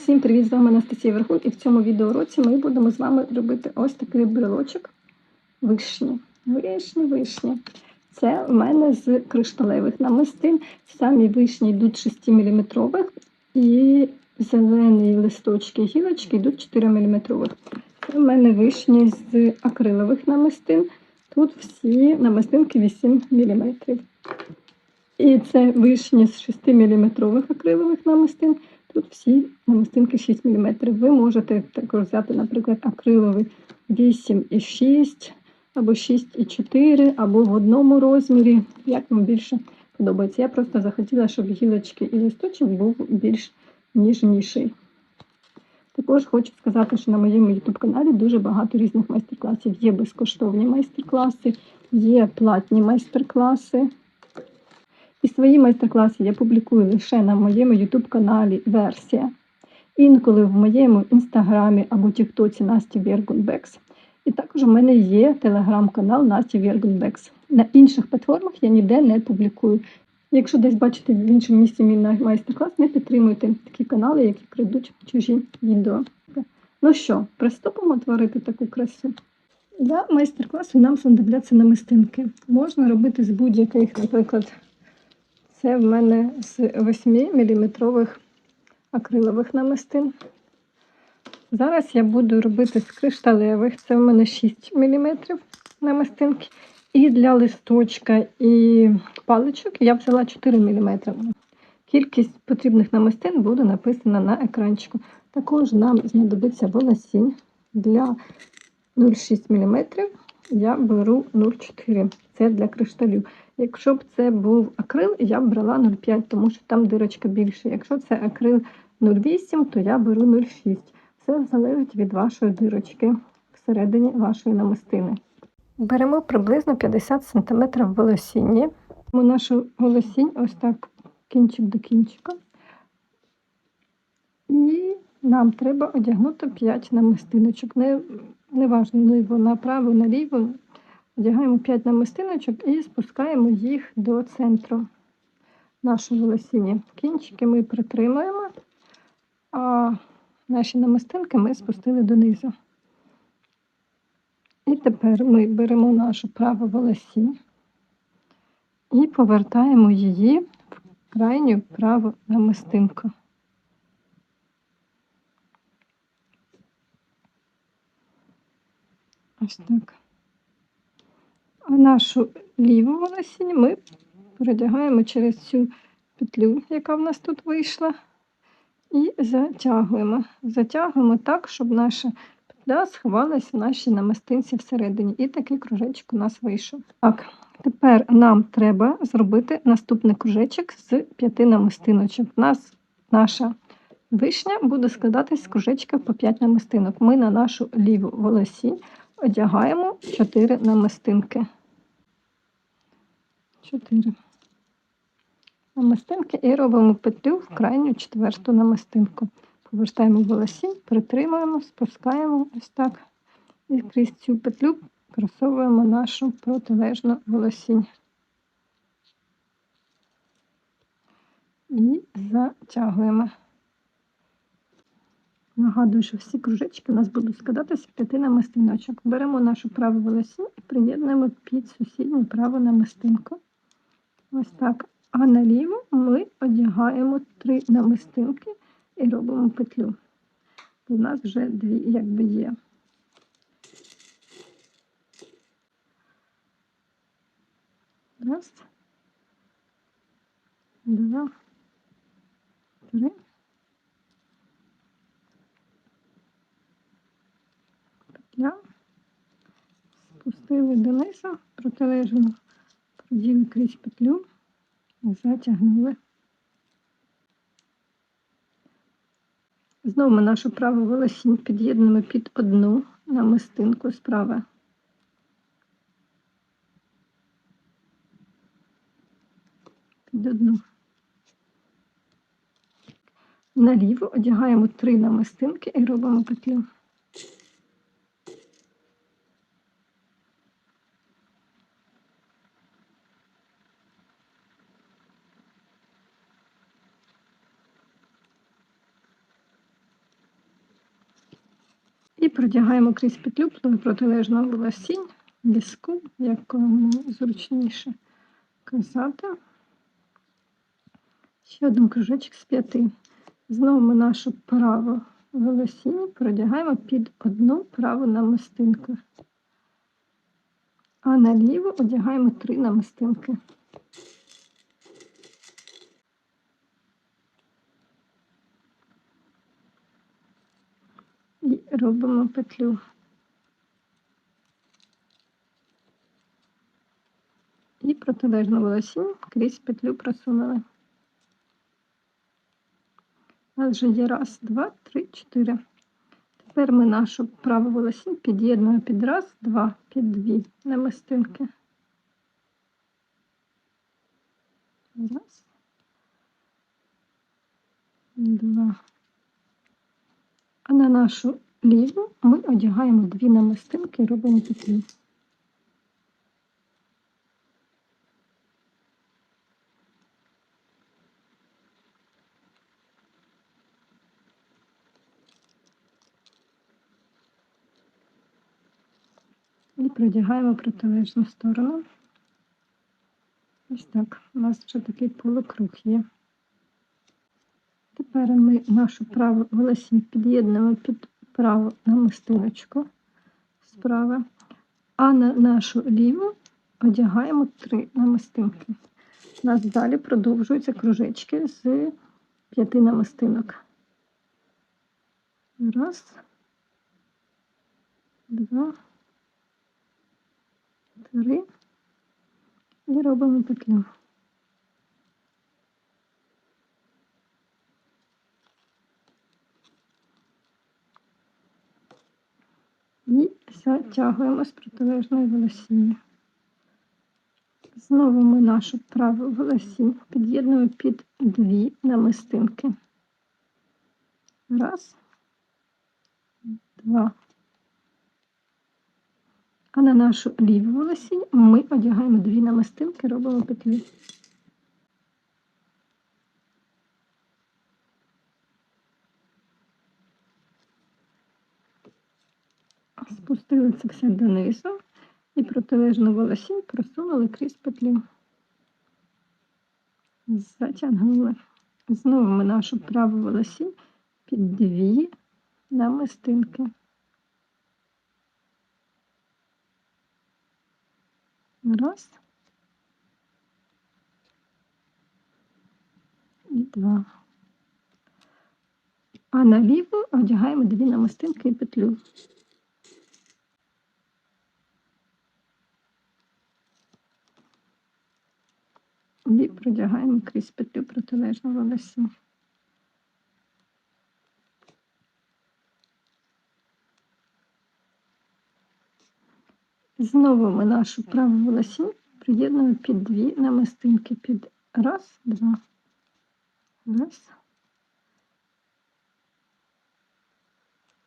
Всім привіт! З вами Анастасія Верхун, і в цьому відеоуроці ми будемо з вами робити ось такий брелочок вишні. Вишні, вишні. Це в мене з кришталевих намистин. Самі вишні йдуть 6 мм і зелені листочки гілочки йдуть 4 мм. Це в мене вишні з акрилових намистин. Тут всі намистинки 8 мм. І це вишні з 6 мм акрилових намистин. Тут всі намистинки 6 мм. Ви можете також взяти, наприклад, акриловий 8,6 або 6,4, або в одному розмірі, як вам більше подобається. Я просто захотіла, щоб гілочки і листочок був більш ніжніший. Також хочу сказати, що на моєму YouTube каналі дуже багато різних майстер-класів. Є безкоштовні майстер-класи, є платні майстер-класи. І свої майстер-класи я публікую лише на моєму YouTube каналі версія. Інколи в моєму інстаграмі або Тіктоці Насті Вергунбекс. І також у мене є телеграм-канал Насті Вергунбекс. На інших платформах я ніде не публікую. Якщо десь бачите в іншому місці мій майстер-клас, не підтримуйте такі канали, які крадуть чужі відео. Ну що, приступимо творити таку красу. Для майстер-класу нам знадобляться намистинки. Можна робити з будь-яких, наприклад, це в мене з 8-мм акрилових намистин. Зараз я буду робити з кришталевих, це в мене 6 мм намистинки. І для листочка і паличок я взяла 4 мм. Кількість потрібних намистин буде написана на екранчику. Також нам знадобиться волосінь для 0,6 мм. Я беру 0,4 це для кришталів. Якщо б це був акрил, я б брала 0,5, тому що там дирочка більше. Якщо це акрил 0,8, то я беру 0,6. Все залежить від вашої дирочки всередині вашої намистини. Беремо приблизно 50 см волосіння. Нашу волосінь ось так кінчик до кінчика. І нам треба одягнути 5 намистиночок. Не, не важливо направо, наліво. Одягаємо 5 намистиночок і спускаємо їх до центру нашого волосіння. Кінчики ми притримуємо, а наші намистинки ми спустили донизу. І тепер ми беремо нашу праву волосінь і повертаємо її в крайню праву намистинку. Ось так. А нашу ліву волосінь ми передягаємо через цю петлю, яка в нас тут вийшла, і затягуємо. Затягуємо так, щоб наша петля сховалася в нашій намистинці всередині. І такий кружечок у нас вийшов. Так, тепер нам треба зробити наступний кружечок з п'яти намистиночок. У нас наша вишня буде складатись з кружечка по 5 намистинок. Ми на нашу ліву волосінь одягаємо 4 намистинки. 4 намистинки і робимо петлю в крайню четверту намистинку. Повертаємо волосінь, притримуємо, спускаємо ось так. І крізь цю петлю просовуємо нашу протилежну волосінь. І затягуємо. Нагадую, що всі кружечки у нас будуть складатися п'яти намистиночок. Беремо нашу праву волосінь і приєднуємо під сусідню праву намистинку. Ось так. А наліво ми одягаємо три намистинки і робимо петлю. У нас вже дві якби є. Раз, два, три. Петля. Спустили донизу, протилежно проділи крізь петлю, затягнули. Знову ми нашу праву волосінь під'єднуємо під одну намистинку справа. Під одну. Наліво одягаємо три намистинки і робимо петлю. Продягаємо крізь петлю протилежного волосінь, візку, як кому зручніше казати. Ще один кружечок з п'яти. Знову ми нашу праву волосінь продягаємо під одну праву намистинку. А наліво одягаємо три намистинки. І робимо петлю. І протилежну волосінь крізь петлю просунули. У нас вже є раз, два, три, чотири. Тепер ми нашу праву волосінь під'єднуємо під раз, два, під дві намистинки. Раз. Два. А на нашу ліву ми одягаємо дві намистинки і робимо петлю. І продягаємо протилежну сторону. Ось так. У нас вже такий полукруг є. Тепер ми нашу праву волосінь під'єднуємо під праву намистиночку справа, а на нашу ліву одягаємо три намистинки. У нас далі продовжуються кружечки з п'яти намистинок. Раз, два, три. І робимо петлю. І затягуємо з протилежної волосіння. Знову ми нашу праву волосінь під'єднуємо під дві намистинки. Раз, два. А на нашу ліву волосінь ми одягаємо дві намистинки, робимо петлі. Спустили це все донизу і протилежну волосінь просунули крізь петлю. Затягнули. Знову ми нашу праву волосінь під дві намистинки. Раз. І два. А наліво одягаємо дві намистинки і петлю. І продягаємо крізь петлю протилежну волосінь. Знову ми нашу праву волосінь приєднуємо під дві намистинки. Під раз, два. Раз.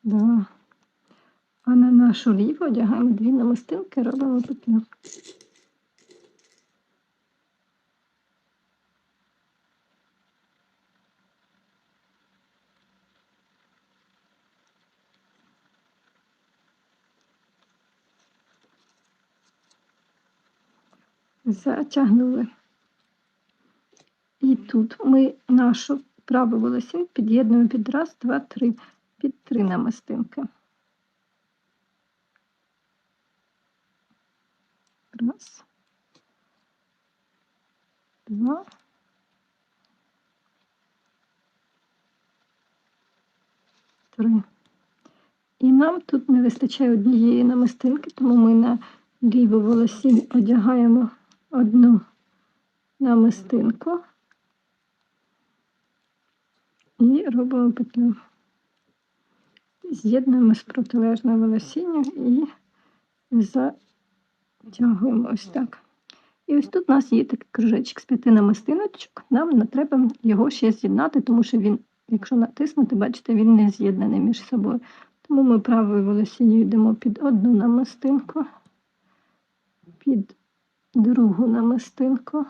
Два. А на нашу ліву одягаємо дві намистинки, робимо петлю. Затягнули. І тут ми нашу праву волосінь під'єднуємо під раз, два, три, під три намистинки. Раз, два. Три. І нам тут не вистачає однієї намистинки, тому ми на ліву волосінь одягаємо одну намистинку і робимо петлю. З'єднуємо з протилежною волосінням і затягуємо ось так. І ось тут у нас є такий кружечок з п'яти намистиночок. Нам треба його ще з'єднати, тому що він, якщо натиснути, бачите, він не з'єднаний між собою. Тому ми правою волосінню йдемо під одну намистинку, під другу намистинку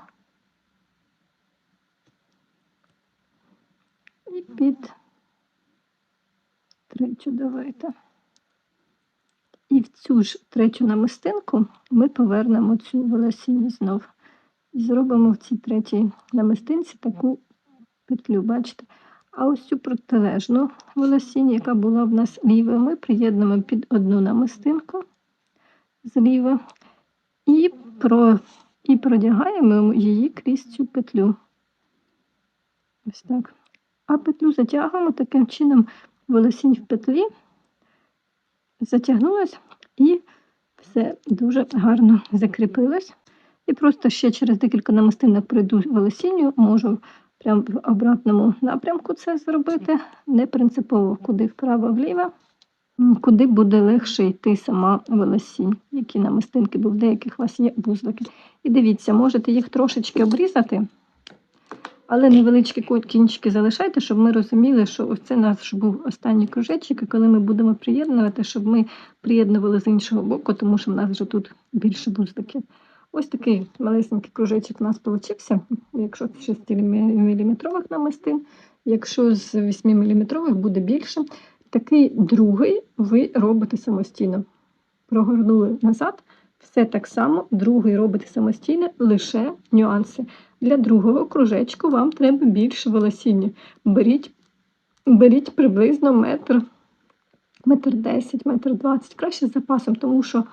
і під третю давайте. І в цю ж третю намистинку ми повернемо цю волосінь знов. І зробимо в цій третій намистинці таку петлю, бачите? А ось цю протилежну волосінь, яка була в нас ліва, ми приєднуємо під одну намистинку зліва і, про, і продягаємо її крізь цю петлю. Ось так. А петлю затягуємо таким чином волосінь в петлі, затягнулась і все дуже гарно закріпилось. І просто ще через декілька намистинок пройду волосінню, можу прямо в обратному напрямку це зробити, не принципово куди вправо-вліво, куди буде легше йти сама волосінь, які намистинки, бо в деяких у вас є вузлики. І дивіться, можете їх трошечки обрізати, але невеличкі кінчики залишайте, щоб ми розуміли, що ось це наш був останній кружечок, і коли ми будемо приєднувати, щоб ми приєднували з іншого боку, тому що в нас вже тут більше вузликів. Ось такий малесенький кружечок у нас вийшов, якщо з 6-мм намистин, якщо з 8-мм буде більше. Такий другий ви робите самостійно. Прогорнули назад, все так само, другий робите самостійно, лише нюанси. Для другого кружечку вам треба більше волосіння. Беріть, беріть приблизно метр, метр 10, метр 20, краще з запасом, тому що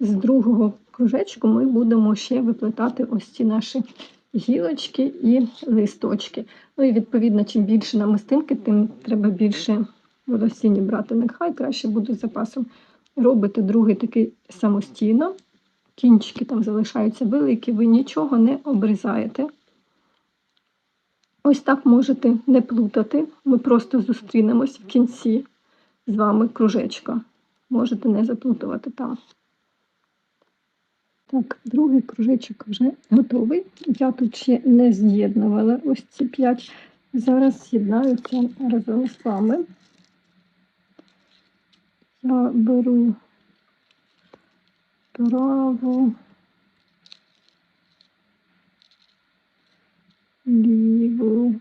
з другого кружечку ми будемо ще виплетати ось ці наші гілочки і листочки. Ну і відповідно, чим більше намистинки, тим треба більше волосіння брати. Нехай краще буде з запасом. Робите другий такий самостійно. Кінчики там залишаються великі, ви нічого не обрізаєте. Ось так можете не плутати. Ми просто зустрінемось в кінці з вами кружечка. Можете не заплутувати там. Так, другий кружечок вже готовий. Я тут ще не з'єднувала ось ці п'ять. Зараз з'єднаються разом з вами. Беру праву, ліву,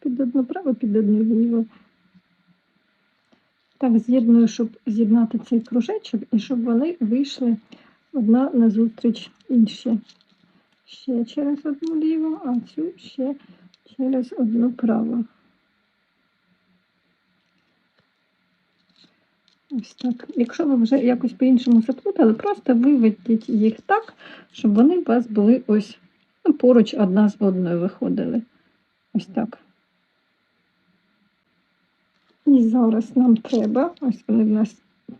під одну праву, під одну ліву. Так, з'єдную, щоб з'єднати цей кружечок і щоб вони вийшли одна назустріч іншій. Ще через одну ліву, а цю ще через одну праву. Ось так. Якщо ви вже якось по-іншому заплутали, просто виведіть їх так, щоб вони у вас були ось ну, поруч одна з одною виходили. Ось так. І зараз нам треба, ось вони в нас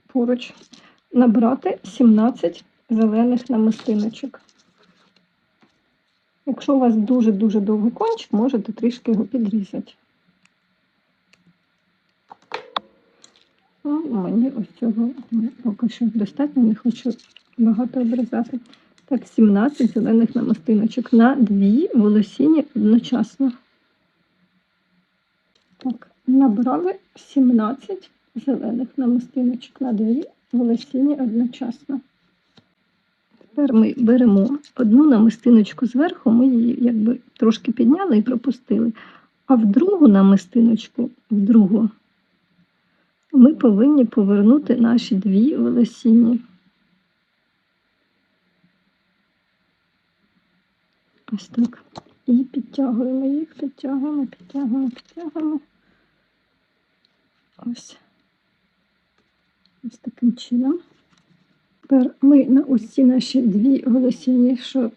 поруч, набрати 17 зелених намистиночок. Якщо у вас дуже-дуже довгий кончик, можете трішки його підрізати. Ну, мені ось цього поки що достатньо, не хочу багато обрізати. Так, 17 зелених намистиночок на дві волосіні одночасно. Так, набрали 17 зелених намистиночок на дві волосіні одночасно. Тепер ми беремо одну намистиночку зверху, ми її якби трошки підняли і пропустили. А в другу намистиночку, в другу, ми повинні повернути наші дві волосінні. Ось так. І підтягуємо їх, підтягуємо, підтягуємо, підтягуємо. Ось. Ось таким чином. Тепер ми на ось наші дві волосіні, що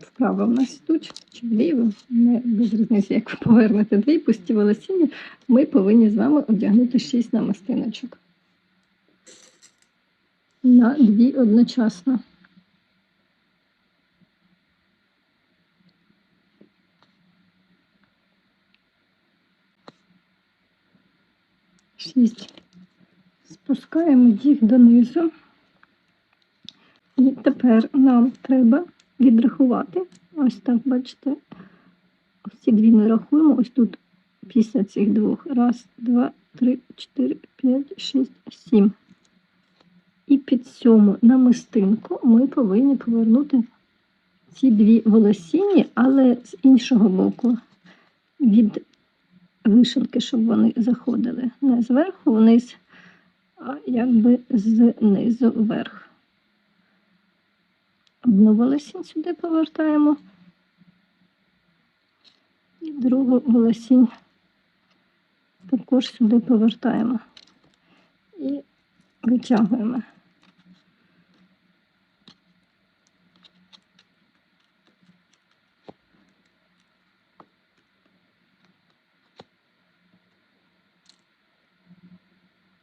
вправо в нас йдуть, чи вліво, не без різниці, як ви повернете дві пусті волосіння, ми повинні з вами одягнути шість намистиночок. На дві одночасно. Шість. Спускаємо їх донизу. І тепер нам треба відрахувати. Ось так, бачите, ось дві ми рахуємо. Ось тут після цих двох. Раз, два, три, чотири, п'ять, шість, сім. І під сьому намистинку ми повинні повернути ці дві волосіні, але з іншого боку від вишивки, щоб вони заходили. Не зверху вниз, а якби знизу вверх. Одну волосінь сюди повертаємо. І другу волосінь також сюди повертаємо. І витягуємо.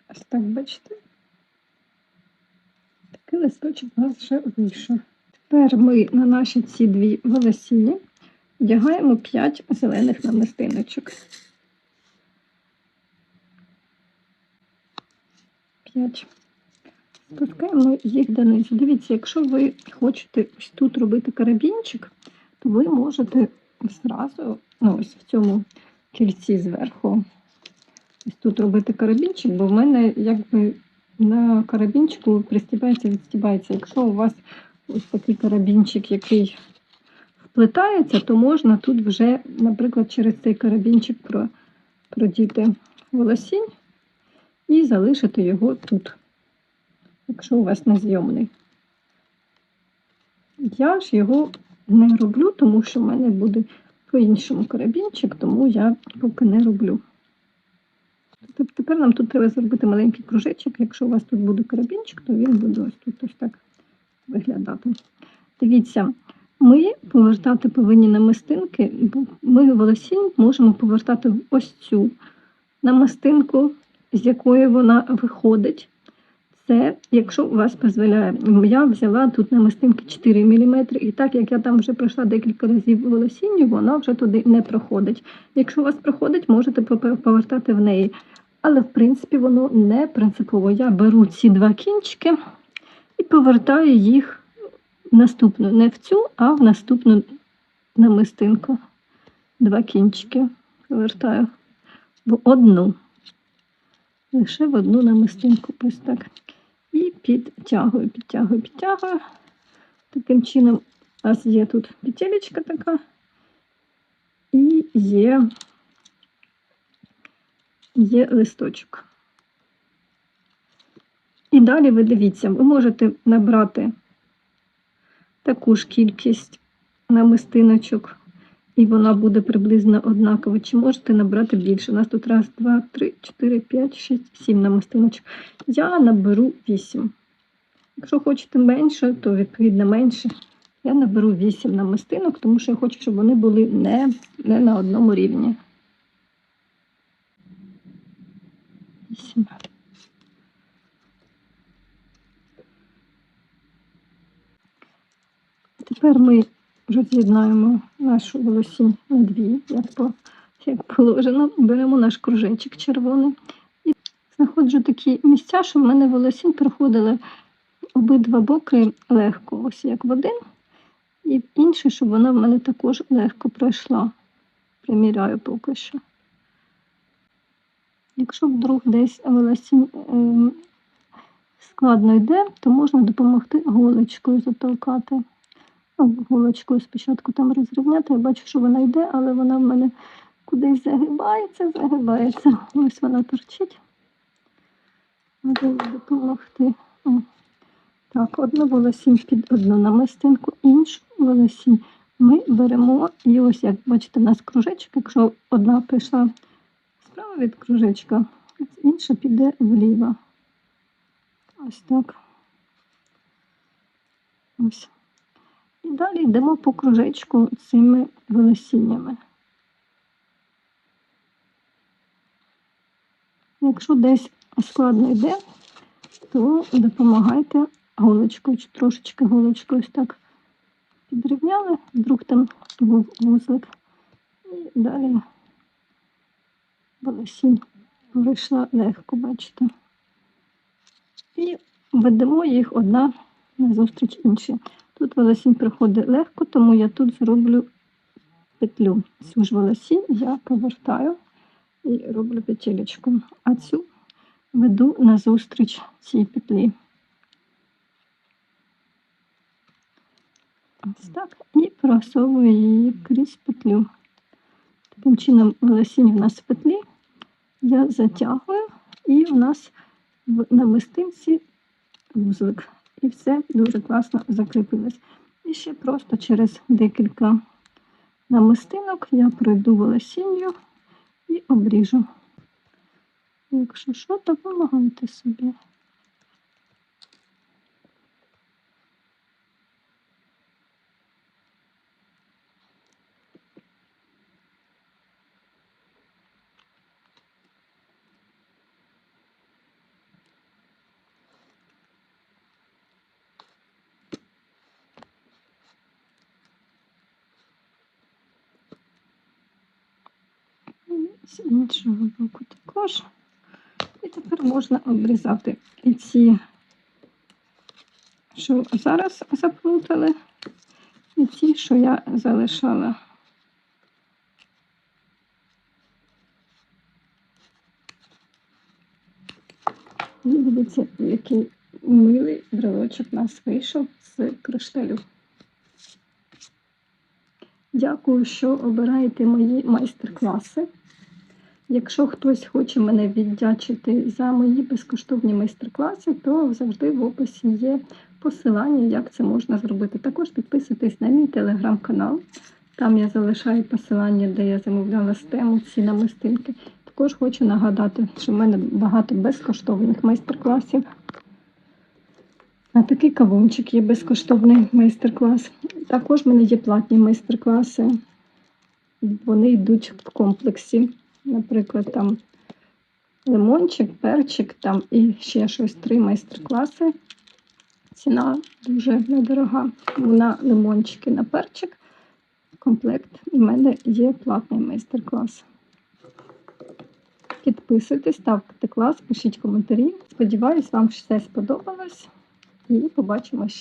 Ось так, бачите? Такий листочок у нас вже вийшов. Тепер ми на наші ці дві волосіні вдягаємо 5 зелених намистиночок. 5. Спускаємо їх донизу. Дивіться, якщо ви хочете ось тут робити карабінчик, то ви можете зразу, ну ось в цьому кільці зверху, ось тут робити карабінчик, бо в мене якби на карабінчику пристібається, відстібається. Якщо у вас ось такий карабінчик, який вплетається, то можна тут вже, наприклад, через цей карабінчик продіти волосінь і залишити його тут, якщо у вас незйомний. Я ж його не роблю, тому що в мене буде по-іншому карабінчик, тому я поки не роблю. Тепер нам тут треба зробити маленький кружечок. Якщо у вас тут буде карабінчик, то він буде ось тут ось так виглядати. Дивіться, ми повертати повинні намистинки, бо ми волосінь можемо повертати ось цю намистинку, з якої вона виходить. Це, якщо у вас дозволяє, я взяла тут намистинки 4 мм, і так як я там вже пройшла декілька разів волосінню, вона вже туди не проходить. Якщо у вас проходить, можете повертати в неї. Але в принципі воно не принципово. Я беру ці два кінчики і повертаю їх в наступну, не в цю, а в наступну намистинку. Два кінчики повертаю в одну. Лише в одну намистинку. Ось так. І підтягую, підтягую, підтягую. Таким чином, у нас є тут петелечка така. І є, є листочок. І далі ви дивіться, ви можете набрати таку ж кількість намистиночок, і вона буде приблизно однакова. Чи можете набрати більше? У нас тут раз, два, три, чотири, п'ять, шість, сім намистиночок. Я наберу вісім. Якщо хочете менше, то відповідно менше. Я наберу вісім намистинок, тому що я хочу, щоб вони були не, не на одному рівні. Вісім. Тепер ми роз'єднаємо нашу волосінь на дві, як, по, як положено. Беремо наш кружечок червоний і знаходжу такі місця, щоб в мене волосінь проходили обидва боки легко, ось як в один, і в інший, щоб вона в мене також легко пройшла. Приміряю поки що. Якщо вдруг десь волосінь ем, складно йде, то можна допомогти голочкою затолкати. Голочкою спочатку там розрівняти. Я бачу, що вона йде, але вона в мене кудись загибається, загибається. Ось вона торчить. Треба допомогти. О. Так, одну волосінь під одну намистинку, іншу волосінь ми беремо, і ось як бачите, у нас кружечок, якщо одна пішла справа від кружечка, інша піде вліво. Ось так. Ось. І далі йдемо по кружечку цими волосіннями. Якщо десь складно йде, то допомагайте голочкою, чи трошечки голочкою ось так підрівняли, вдруг там був вузлик. І далі волосінь вийшла легко, бачите. І ведемо їх одна назустріч іншій. Тут волосінь приходить легко, тому я тут зроблю петлю. Цю ж волосінь я повертаю і роблю петелечку, а цю веду назустріч цій петлі. Ось так. І просовую її крізь петлю. Таким чином волосінь в нас в петлі. Я затягую, і у нас в намистинці вузлик. І все дуже класно закріпилось. І ще просто через декілька намистинок я пройду волосінню і обріжу. Якщо що, допомагайте собі. І з іншого боку також. І тепер можна обрізати і ці, що зараз заплутали, і ці, що я залишала. І дивіться, який милий брелочок у нас вийшов з кришталю. Дякую, що обираєте мої майстер-класи. Якщо хтось хоче мене віддячити за мої безкоштовні майстер-класи, то завжди в описі є посилання, як це можна зробити. Також підписуйтесь на мій телеграм-канал. Там я залишаю посилання, де я замовляла з тему ці намистинки. Також хочу нагадати, що в мене багато безкоштовних майстер-класів. А такий кавунчик є безкоштовний майстер-клас. Також в мене є платні майстер-класи. Вони йдуть в комплексі. Наприклад, там лимончик, перчик там і ще щось три майстер-класи. Ціна дуже недорога. На лимончики на перчик. Комплект. В мене є платний майстер-клас. Підписуйтесь, ставте клас, пишіть коментарі. Сподіваюсь, вам все сподобалось. І побачимось.